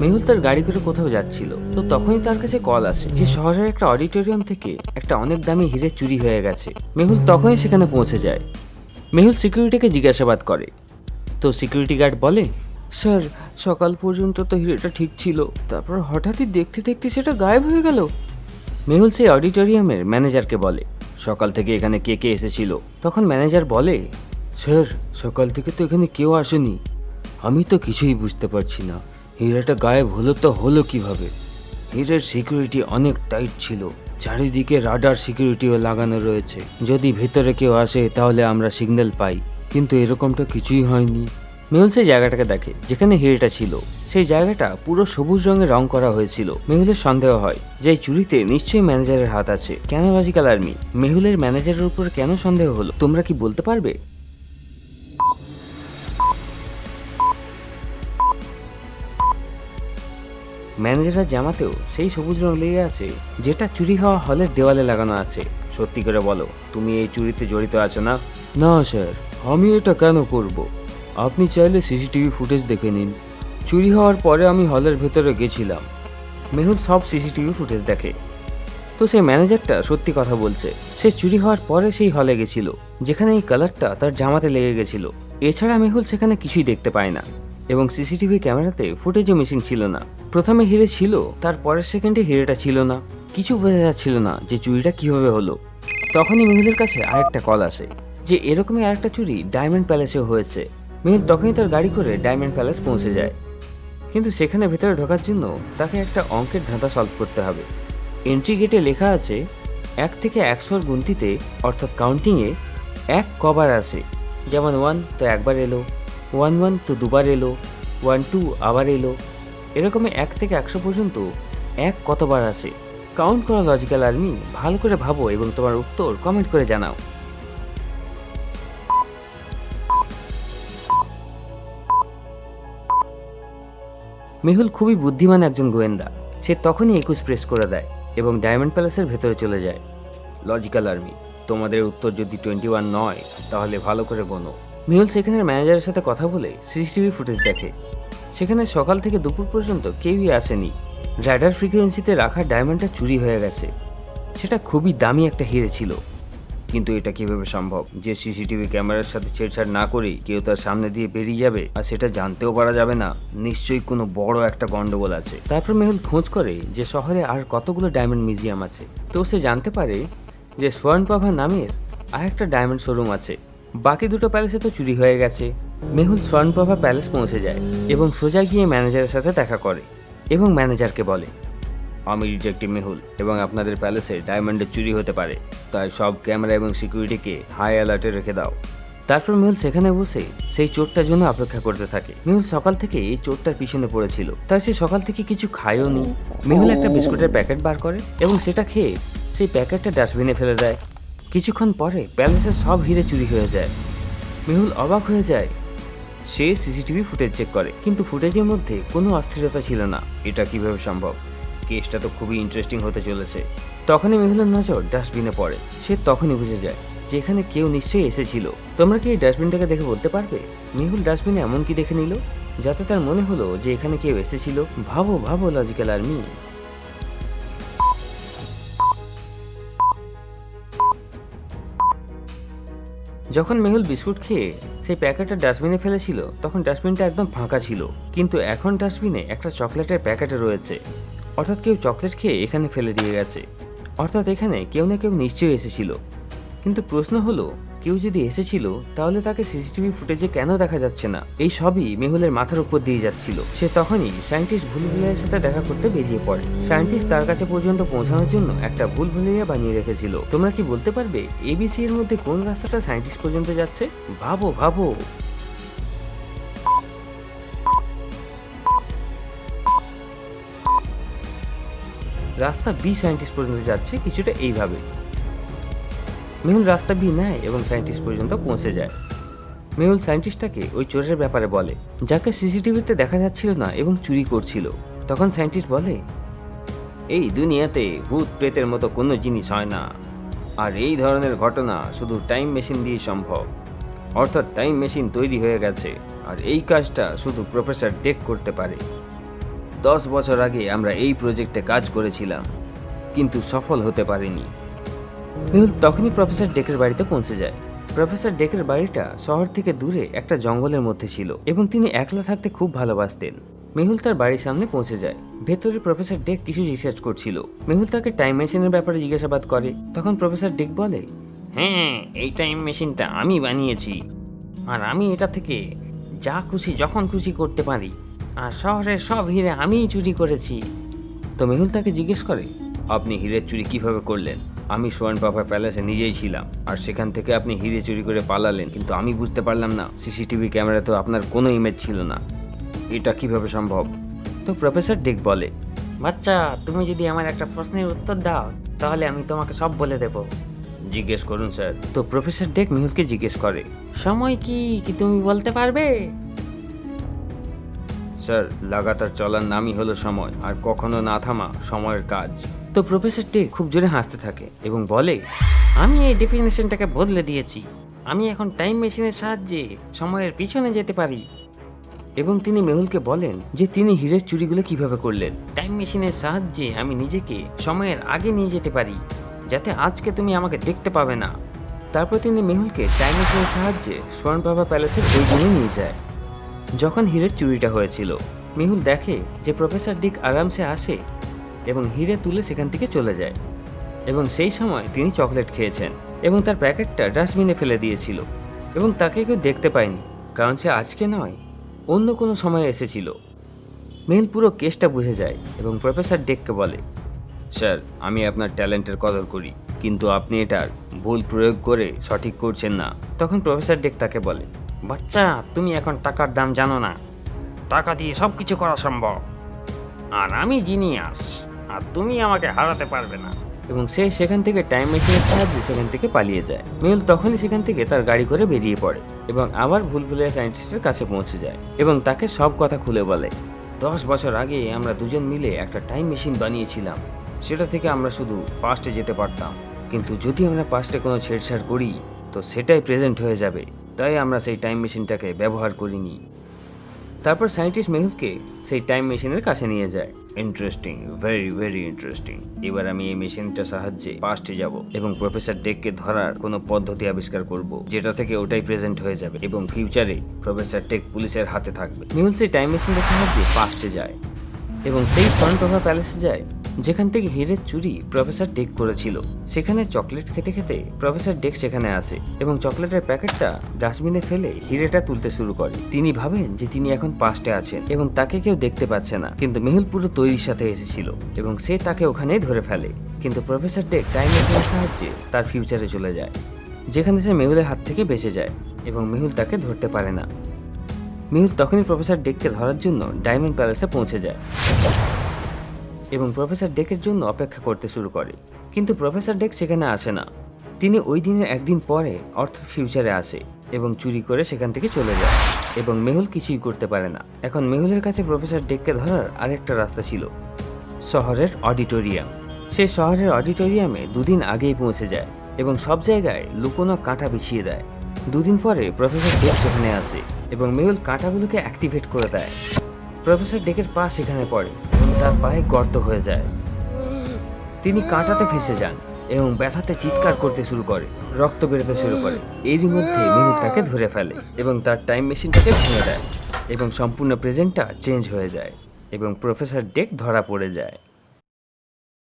মেহুল তার গাড়ি করে কোথাও যাচ্ছিল, তো তখনই তার কাছে কল আসে যে শহরের একটা অডিটোরিয়াম থেকে একটা অনেক দামি হিরে চুরি হয়ে গেছে। মেহুল তখনই সেখানে পৌঁছে যায়। মেহুল সিকিউরিটিকে জিজ্ঞাসাবাদ করে। তো সিকিউরিটি গার্ড বলে, স্যার, সকাল পর্যন্ত তো হিরেটা ঠিক ছিল, তারপর হঠাৎই দেখতে দেখতে সেটা গায়েব হয়ে গেল। মেহুল সেই অডিটোরিয়ামের ম্যানেজারকে বলে, সকাল থেকে এখানে কে কে এসেছিল? তখন ম্যানেজার বলে, স্যার, সকাল থেকে তো এখানে কেউ আসেনি। আমি তো কিছুই বুঝতে পারছি না। হীরাটা গায়েব হলো তো হলো কীভাবে? হীরের সিকিউরিটি অনেক টাইট ছিল। চারিদিকে রাডার সিকিউরিটিও লাগানো রয়েছে। যদি ভেতরে কেউ আসে, তাহলে আমরা সিগন্যাল পাই। কিন্তু এরকমটা কিছুই হয়নি। মেহুল সেই জায়গাটাকে দেখে, যেখানে হিরেটা ছিল। সেই জায়গাটা পুরো সবুজ রঙে রং করা হয়েছিল। মেহুলের সন্দেহ হয় যে চুরিতে নিশ্চয়ই ম্যানেজারের হাত আছে। কেন লজিক্যাল আর্মি মেহুলের ম্যানেজারের উপর কেন সন্দেহ হলো? তোমরা কি বলতে পারবে? ম্যানেজারের জামাতেও সেই সবুজ রং লেগে আছে, যেটা চুরি হওয়া হলের দেওয়ালে লাগানো আছে। সত্যি করে বলো, তুমি এই চুরিতে জড়িত আছো না? না, স্যার। আমি এটা কেন করব? আপনি চাইলে সিসিটিভি ফুটেজ দেখে নিন। চুরি হওয়ার পরে আমি হলের ভেতরে গেছিলাম। মেহুল সব সিসিটিভি ফুটেজ দেখে। তো সেই ম্যানেজারটা সত্যি কথা বলছে, সে চুরি হওয়ার পরে সেই হলে গেছিল, যেখানে এই কালারটা তার জামাতে লেগে গেছিল। এছাড়া মেহুল সেখানে কিছুই দেখতে পায় না। এবং সিসিটিভি ক্যামেরাতে ফুটেজও মিসিং ছিল না। প্রথমে হিরে ছিল তার পরের সেকেন্ডে হিরেটা ছিল না। কিছু বোঝা যাচ্ছিল না যে চুরিটা কীভাবে হলো। তখনই মেহুলের কাছে আরেকটা কল আসে, যে এরকমই আরেকটা চুরি ডায়মন্ড প্যালেসেও হয়েছে। মেহুল তখনই তার গাড়ি করে ডায়মন্ড প্যালেস পৌঁছে যায়। কিন্তু সেখানে ভেতরে ঢোকার জন্য তাকে একটা অঙ্কের ধাঁধা সলভ করতে হবে। এন্ট্রি গেটে লেখা আছে, এক থেকে একশোর গুনতিতে, অর্থাৎ কাউন্টিংয়ে এক কবার আসে যেমন ওয়ান তো একবার এলো। ওয়ান ওয়ান তো দুবার এলো, ওয়ান টু আবার এলো। এরকমই এক থেকে একশো পর্যন্ত এক কতবার আসে কাউন্ট করা লজিক্যাল আর্মি ভালো করে ভাবো এবং তোমার উত্তর কমেন্ট করে জানাও। মেহুল খুবই বুদ্ধিমান একজন গোয়েন্দা। সে তখনই একুশ প্রেস করে দেয় এবং ডায়মন্ড প্যালেসের ভেতরে চলে যায়। লজিক্যাল আর্মি তোমাদের উত্তর যদি টোয়েন্টি ওয়ান নয়, তাহলে ভালো করে গোনো মেহুল সেখানের ম্যানেজারের সাথে কথা বলে সিসিটিভি ফুটেজ দেখে। সেখানে সকাল থেকে দুপুর পর্যন্ত কেউই আসেনি। রাডার ফ্রিকোয়েন্সিতে রাখা ডায়মন্ডটা চুরি হয়ে গেছে। সেটা খুবই দামি একটা হিরে ছিল। কিন্তু এটা কীভাবে সম্ভব? যে সিসিটিভি ক্যামেরার সাথে ছেড়ছাড় না করেই কেউ তার সামনে দিয়ে বেরিয়ে যাবে, আর সেটা জানতেও পারা যাবে না। নিশ্চয়ই কোনো বড় একটা গন্ডগোল আছে। তারপর মেহুল খোঁজ করে যে শহরে আর কতগুলো ডায়মন্ড মিউজিয়াম আছে। তো সে জানতে পারে যে স্বর্ণপ্রভা নামের আর একটা ডায়মন্ড শোরুম আছে। বাকি দুটো প্যালেসে তো চুরি হয়ে গেছে। মেহুল স্বর্ণপ্রভা প্যালেস পৌঁছে যায় এবং সোজা গিয়ে ম্যানেজারের সাথে দেখা করে এবং ম্যানেজারকে বলে, আমি ডিটেকটিভ মেহুল এবং আপনাদের প্যালেসে ডায়মন্ডের চুরি হতে পারে, তাই সব ক্যামেরা এবং সিকিউরিটিকে হাই অ্যালার্টে রেখে দাও। তারপর মেহুল সেখানে বসে সেই চোরটার জন্য অপেক্ষা করতে থাকে। মেহুল সকাল থেকে এই চোরটার পিছনে পড়েছিল, তাই সে সকাল থেকে কিছু খায়ও নি। মেহুল একটা বিস্কুটের প্যাকেট বার করে এবং সেটা খেয়ে সেই প্যাকেটটা ডাস্টবিনে ফেলে দেয়। কিছুক্ষণ পরে প্যালেসের সব হিরে চুরি হয়ে যায়। মেহুল অবাক হয়ে যায়। সে সিসিটিভি ফুটেজ চেক করে, কিন্তু ফুটেজের মধ্যে কোনো অস্থিরতা ছিল না। এটা কীভাবে সম্ভব? কেসটা তো খুবই ইন্টারেস্টিং হতে চলেছে। তখনই মেহুলের নজর ডাস্টবিনে পড়ে। সে তখনই বুঝে যায় যে এখানে কেউ নিশ্চয়ই এসেছিল। তোমরা কি এই ডাস্টবিনটাকে দেখে বলতে পারবে? মেহুল ডাস্টবিনে এমন কি দেখে নিল? যাতে তার মনে হলো যে এখানে কেউ এসেছিল। ভাবো ভাবো লজিক্যাল আর্মি যখন মেহুল বিস্কুট খেয়ে সেই প্যাকেটটা ডাস্টবিনে ফেলেছিল, তখন ডাস্টবিনটা একদম ফাঁকা ছিল। কিন্তু এখন ডাস্টবিনে একটা চকলেটের প্যাকেট রয়েছে। অর্থাৎ কেউ চকলেট খেয়ে এখানে ফেলে দিয়ে গেছে। অর্থাৎ এখানে কেউ না কেউ নিশ্চয়ই এসেছিল। কিন্তু প্রশ্ন হলো কেউ যদি এসেছিল, তাহলে তাকে সিসিটিভি ফুটেজে কেন দেখা যাচ্ছে না? এই সবই মেহুলের মাথার উপর দিয়ে যাচ্ছিল। সে তখনই সায়েন্টিস্ট ভুল ভুলভুলিয়ার সাথে দেখা করতে বেরিয়ে পড়ে। সায়েন্টিস্ট তার কাছে পর্যন্ত পৌঁছানোর জন্য একটা ভুলভুলিয়া বানিয়ে রেখেছিল। তোমরা কি বলতে পারবে এবিসি এর মধ্যে কোন রাস্তাটা সায়েন্টিস্ট পর্যন্ত যাচ্ছে? ভাবো ভাবো। রাস্তা বি সায়েন্টিস্ট পর্যন্ত যাচ্ছে কিছুটা এইভাবে। মেহুল রাস্তা নেয় এবং সায়েন্টিস্ট পর্যন্ত পৌঁছে যায়। মেহুল সায়েন্টিস্টটাকে ওই চোরের ব্যাপারে বলে, যাকে সিসিটিভিতে দেখা যাচ্ছিল না এবং চুরি করছিল। তখন সায়েন্টিস্ট বলে, এই দুনিয়াতে ভূত প্রেতের মতো কোনো জিনিস হয় না। আর এই ধরনের ঘটনা শুধু টাইম মেশিন দিয়ে সম্ভব। অর্থাৎ টাইম মেশিন তৈরি হয়ে গেছে, আর এই কাজটা শুধু প্রফেসর টেক করতে পারে। দশ বছর আগে আমরা এই প্রজেক্টে কাজ করেছিলাম, কিন্তু সফল হতে পারিনি। মেহুল তখনই প্রফেসর ডেকের বাড়িতে পৌঁছে যায়। প্রফেসর ডেকের বাড়িটা শহর থেকে দূরে একটা জঙ্গলের মধ্যে ছিল এবং তিনি একলা থাকতে খুব ভালোবাসতেন। মেহুল তার বাড়ির সামনে পৌঁছে যায়। ভেতরে প্রফেসর ডেক কিছু রিসার্চ করছিল। মেহুল তাকে টাইম মেশিনের ব্যাপারে জিজ্ঞাসাবাদ করে। তখন প্রফেসর ডেক বলে হ্যাঁ এই টাইম মেশিনটা আমি বানিয়েছি। আর আমি এটা থেকে যা খুশি, যখন খুশি করতে পারি। আর শহরের সব হিরে আমিই চুরি করেছি। তো মেহুল তাকে জিজ্ঞেস করে, আপনি হিরের চুরি কীভাবে করলেন? আমি সোয়ান পাপা প্যালেসে নিজেই ছিলাম আর সেখান থেকে আপনি হিরে চুরি করে পালালেন কিন্তু আমি বুঝতে পারলাম না সিসিটিভি ক্যামেরা তো আপনার কোনো ইমেজ ছিল না। এটা কীভাবে সম্ভব? তো প্রফেসর ডেক বলে বাচ্চা তুমি যদি আমার একটা প্রশ্নের উত্তর দাও তাহলে আমি তোমাকে সব বলে দেব। জিজ্ঞেস করুন স্যার। তো প্রফেসর ডেক মেহুলকে জিজ্ঞেস করে সময় কি কি তুমি বলতে পারবে? স্যার লাগাতার চলার নামই হলো সময় আর কখনো না থামা সময়ের কাজ। তো প্রফেসর ডে খুব জোরে হাসতে থাকে এবং বলে, আমি এই ডেফিনেশনটাকে বদলে দিয়েছি। আমি এখন টাইম মেশিনের সাহায্যে সময়ের পিছনে যেতে পারি। এবং তিনি মেহুলকে বলেন যে তিনি হীরের চুরিগুলো কীভাবে করলেন। টাইম মেশিনের সাহায্যে আমি নিজেকে সময়ের আগে নিয়ে যেতে পারি, যাতে আজকে তুমি আমাকে দেখতে পাবে না। তারপর তিনি মেহুলকে টাইম মেশিনের সাহায্যে বাবা প্যালেসের ওই দিনে নিয়ে যায়, যখন হীরের চুরিটা হয়েছিল। মেহুল দেখে যে প্রফেসর দিক আরামসে আসে এবং হিরে তুলে সেখান থেকে চলে যায়। এবং সেই সময় তিনি চকলেট খেয়েছেন এবং তার প্যাকেটটা ডাস্টবিনে ফেলে দিয়েছিল এবং তাকে কেউ দেখতে পায়নি, কারণ সে আজকে নয়, অন্য কোনো সময় এসেছিল। মেহুল পুরো কেসটা বুঝে যায় এবং প্রফেসর ডেককে বলে, স্যার, আমি আপনার ট্যালেন্টের কদর করি, কিন্তু আপনি এটার ভুল প্রয়োগ করে সঠিক করছেন না। তখন প্রফেসর ডেক তাকে বলে, বাচ্চা, তুমি এখন টাকার দাম জানো না। টাকা দিয়ে সব কিছু করা সম্ভব। আর আমি জিনিয়াস। আর তুমি আমাকে হারাতে পারবে না। এবং সে সেখান থেকে টাইম মেশিনের সাহায্যে সেখান থেকে পালিয়ে যায়। মেহুল তখনই সেখান থেকে তার গাড়ি করে বেরিয়ে পড়ে এবং আবার ভুল ভুলভুলিয়া সায়েন্টিস্টের কাছে পৌঁছে যায় এবং তাকে সব কথা খুলে বলে, দশ বছর আগে আমরা দুজন মিলে একটা টাইম মেশিন বানিয়েছিলাম। সেটা থেকে আমরা শুধু পাস্টে যেতে পারতাম। কিন্তু যদি আমরা পাস্টে কোনো ছেড়ছাড় করি, তো সেটাই প্রেজেন্ট হয়ে যাবে। তাই আমরা সেই টাইম মেশিনটাকে ব্যবহার করিনি। তারপর সায়েন্টিস্ট মেহুলকে সেই টাইম মেশিনের কাছে নিয়ে যায়। ইন্টারেস্টিং ভেরি ভেরি ইন্টারেস্টিং এবার আমি এই মেশিনটা সাহায্যে পাস্টে যাব এবং প্রফেসর ডেককে ধরার কোনো পদ্ধতি আবিষ্কার করব, যেটা থেকে ওটাই প্রেজেন্ট হয়ে যাবে এবং ফিউচারে প্রফেসর টেক পুলিশের হাতে থাকবে। মেহুল সেই টাইম মেশিনটা সাহায্যে পাস্টে যায় এবং সেই ফ্রন্ট ফ্রন্টভা প্যালেসে যায়। যেখান থেকে হীরের চুরি প্রফেসর ডেক করেছিল। সেখানে চকলেট খেতে খেতে প্রফেসর ডেক সেখানে আসে এবং চকলেটের প্যাকেটটা ডাস্টবিনে ফেলে হিরেটা তুলতে শুরু করে। তিনি ভাবেন যে তিনি এখন পাস্টে আছেন এবং তাকে কেউ দেখতে পাচ্ছে না। কিন্তু মেহুল পুরো তৈরির সাথে এসেছিল এবং সে তাকে ওখানেই ধরে ফেলে। কিন্তু প্রফেসর ডেক টাইম মেশিনের সাহায্যে তার ফিউচারে চলে যায়, যেখানে সে মেহুলের হাত থেকে বেঁচে যায় এবং মেহুল তাকে ধরতে পারে না। মেহুল তখনই প্রফেসর ডেককে ধরার জন্য ডায়মন্ড প্যালেসে পৌঁছে যায়। এবং প্রফেসর ডেকের জন্য অপেক্ষা করতে শুরু করে। কিন্তু প্রফেসর ডেক সেখানে আসে না। তিনি ওই দিনের একদিন পরে অর্থাৎ ফিউচারে আসে এবং চুরি করে সেখান থেকে চলে যায় এবং মেহুল কিছুই করতে পারে না। এখন মেহুলের কাছে প্রফেসর ডেককে ধরার আরেকটা রাস্তা ছিল, শহরের অডিটোরিয়াম। সে শহরের অডিটোরিয়ামে দুদিন আগেই পৌঁছে যায় এবং সব জায়গায় লুকোনো কাঁটা বিছিয়ে দেয়। দুদিন পরে প্রফেসর ডেক সেখানে আসে এবং মেহুল কাঁটাগুলোকে অ্যাক্টিভেট করে দেয়। প্রফেসর ডেকের পা সেখানে পড়ে। তার পায়ে গর্ত হয়ে যায়। তিনি কাঁটাতে ফেসে যান এবং ব্যথাতে চিৎকার করতে শুরু করে, রক্ত বেরোতে শুরু করে। এরই মধ্যে মিনু তাকে ধরে ফেলে এবং তার টাইম মেশিনটাকে ভেঙে দেয় এবং সম্পূর্ণ প্রেজেন্টটা চেঞ্জ হয়ে যায় এবং প্রফেসর ডেক ধরা পড়ে যায়।